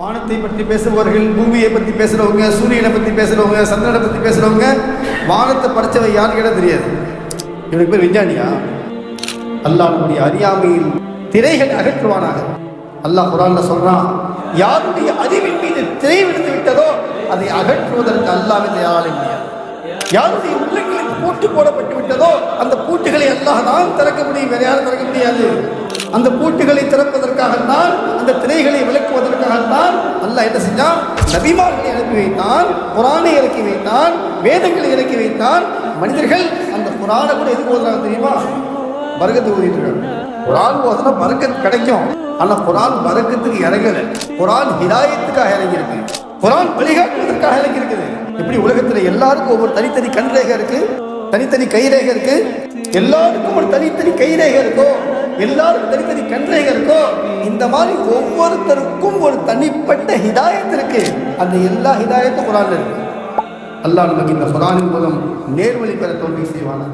வானத்தை பற்றி பேசுபவர்கள் பூமியை பற்றி பேசுகிறவங்க சூரியனை பற்றி பேசுகிறவங்க சந்திரனை பற்றி பேசுகிறவங்க வானத்தை படைச்சவன் யாரு கேட்டால் தெரியாது. இவனுக்கு பேர் விஞ்ஞானியா? அல்லாஹ்வுடைய அறியாமையில் திரைகள் அகற்றுவானாக. அல்லாஹ் குரான்ல சொல்றான் யாருடைய அறிவின் மீது திரை விழுந்து விட்டதோ அதை அகற்றுவதற்கு அல்லாஹ் தயாராக முடியாது யாருடைய உள்ளங்களுக்கு பூட்டு போடப்பட்டு விட்டதோ அந்த பூட்டுகளை அல்லாஹ் தான் திறக்க முடியும் வேற யாரும் திறக்க முடியாது. அந்த பூட்டுகளை திறப்பதற்காக தான் அந்த திரைகளை விளக்குவதற்காகத்தான் அல்லாஹ் என்ன செஞ்சான் நபிமார்களை அனுப்பி வைத்தான் குரானை இறக்கி வைத்தான் வேதங்களை இறக்கி வைத்தான். மனிதர்கள் அந்த குரானை கூட எதுக்கு ஓதுறாங்க தெரியுமா? பரக்கத்து ஓதிட்டு இருக்காங்க குரான் ஓதுனா பரக்கத் கிடைக்கும். ஆனா குரான் பருக்கத்துக்கு இறங்கல. குரான் ஹிதாயத்துக்காக இறங்கியிருக்கு. குரான் வழிகாட்டுவதற்காக இறங்கி இருக்குது எப்படி உலகத்துல எல்லாருக்கும் ஒவ்வொரு தனித்தனி கண் ரேகை இருக்கு? தனித்தனி கை ரேகை இருக்கு? எல்லாருக்கும் ஒரு தனித்தனி கை ரேகை எல்லாரும் தனித்தனி கன்றைகள் இருக்கோ? இந்த மாதிரி ஒவ்வொருத்தருக்கும் ஒரு தனிப்பட்ட ஹிதாயத் இருக்கு. அந்த எல்லா ஹிதாயத்தும் குரான் இருக்கு. அல்லாஹ் நமக்கு இந்த குரானின் மூலம் நேர்வழி பெற தோல்வி செய்வானா